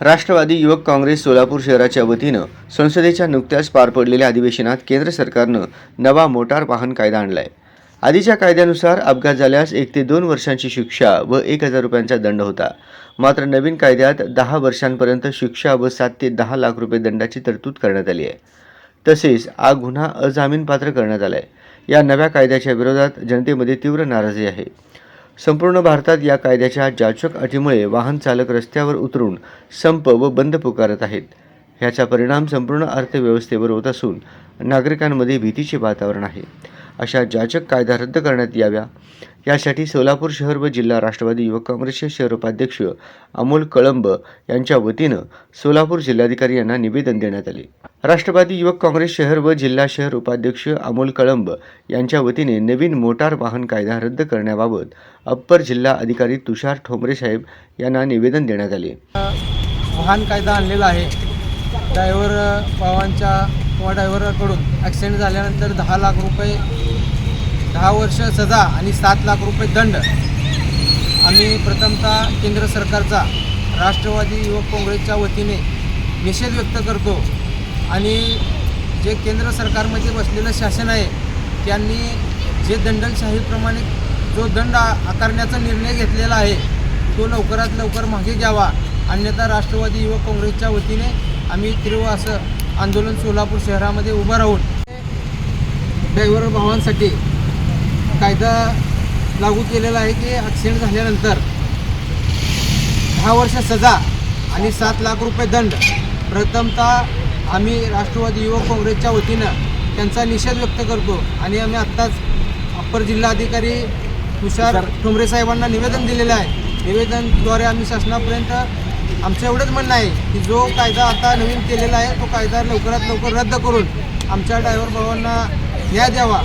राष्ट्रवादी युवक काँग्रेस सोलापूर शहराच्या वतीनं संसदेच्या नुकत्याच पार पडलेल्या अधिवेशनात केंद्र सरकारनं नवा मोटार वाहन कायदा आणलाय. आधीच्या कायद्यानुसार अपघात झाल्यास एक ते दोन वर्षांची शिक्षा व एक हजार रुपयांचा दंड होता. मात्र नवीन कायद्यात दहा वर्षांपर्यंत शिक्षा व सात ते दहा लाख रुपये दंडाची तरतूद करण्यात आली आहे. तसेच हा गुन्हा अजामीनपात्र करण्यात आला आहे या नव्या कायद्याच्या विरोधात जनतेमध्ये तीव्र नाराजी आहे. संपूर्ण भारतात या कायद्याच्या जाचक अटीमुळे वाहन चालक रस्त्यावर उतरून संप व बंद पुकारत आहेत. ह्याचा परिणाम संपूर्ण अर्थव्यवस्थेवर होत असून नागरिकांमध्ये भीतीचे वातावरण आहे. अशा जाचक कायदा रद्द करण्यात याव्या. यासाठी सोलापूर शहर व जिल्हा राष्ट्रवादी युवक काँग्रेसचे शहर उपाध्यक्ष अमोल कळंब यांच्या वतीनं सोलापूर जिल्हाधिकारी यांना निवेदन देण्यात आले. राष्ट्रवादी युवक काँग्रेस शहर व जिल्हा शहर उपाध्यक्ष अमोल कळंब यांच्या वतीने नवीन मोटार वाहन कायदा रद्द करण्याबाबत अप्पर जिल्हा अधिकारी तुषार ठोंबरे साहेब यांना निवेदन देण्यात आले. वाहन कायदा आणलेला आहे. ड्रायव्हर भावांच्या किंवा ड्रायव्हरकडून ॲक्सिडेंट झाल्यानंतर दहा लाख रुपये दहा वर्ष सजा आणि सात लाख रुपये दंड. आम्ही प्रथमतः केंद्र सरकारचा राष्ट्रवादी युवक काँग्रेसच्या वतीने निषेध व्यक्त करतो. आणि जे केंद्र सरकारमध्ये बसलेलं शासन आहे त्यांनी जे दंडलशाहीप्रमाणे जो दंड आकारण्याचा निर्णय घेतलेला आहे तो लवकरात लवकर मागे घ्यावा. अन्यथा राष्ट्रवादी युवक काँग्रेसच्या वतीने आम्ही तीव्र असं आंदोलन सोलापूर शहरामध्ये उभं राहून ड्रायव्हर भावांसाठी कायदा लागू केलेला आहे की ॲक्सिडेंट झाल्यानंतर दहा वर्ष सजा आणि सात लाख रुपये दंड. प्रथमतः आम्ही राष्ट्रवादी युवक काँग्रेसच्या वतीनं त्यांचा निषेध व्यक्त करतो आणि आम्ही आत्ताच अप्पर जिल्हाधिकारी तुषार ठोंबरे साहेबांना निवेदन दिलेलं आहे. निवेदनद्वारे आम्ही शासनापर्यंत आमचं एवढंच म्हणणं आहे की जो कायदा आता नवीन केलेला आहे तो कायदा लवकरात लवकर रद्द करून आमच्या ड्रायव्हर भावांना न्याय द्यावा.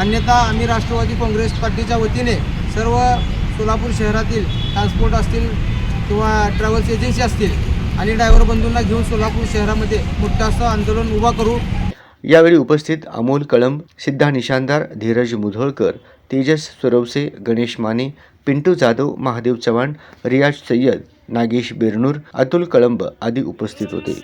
अन्यथा आम्ही राष्ट्रवादी काँग्रेस पार्टीच्या वतीने सर्व सोलापूर शहरातील ट्रान्सपोर्ट असतील किंवा ट्रॅव्हल्स एजन्सी असतील आणि ड्रायव्हर बंधूंना घेऊन सोलापूर शहरामध्ये मोठं असं आंदोलन उभा करू. यावेळी उपस्थित अमोल कळंब सिद्धा निशानदार धीरज मुधोळकर तेजस स्वरवसे गणेश माने पिंटू जाधव महादेव चव्हाण रियाज सय्यद नागेश बिरनूर अतुल कळंब आदी उपस्थित होते.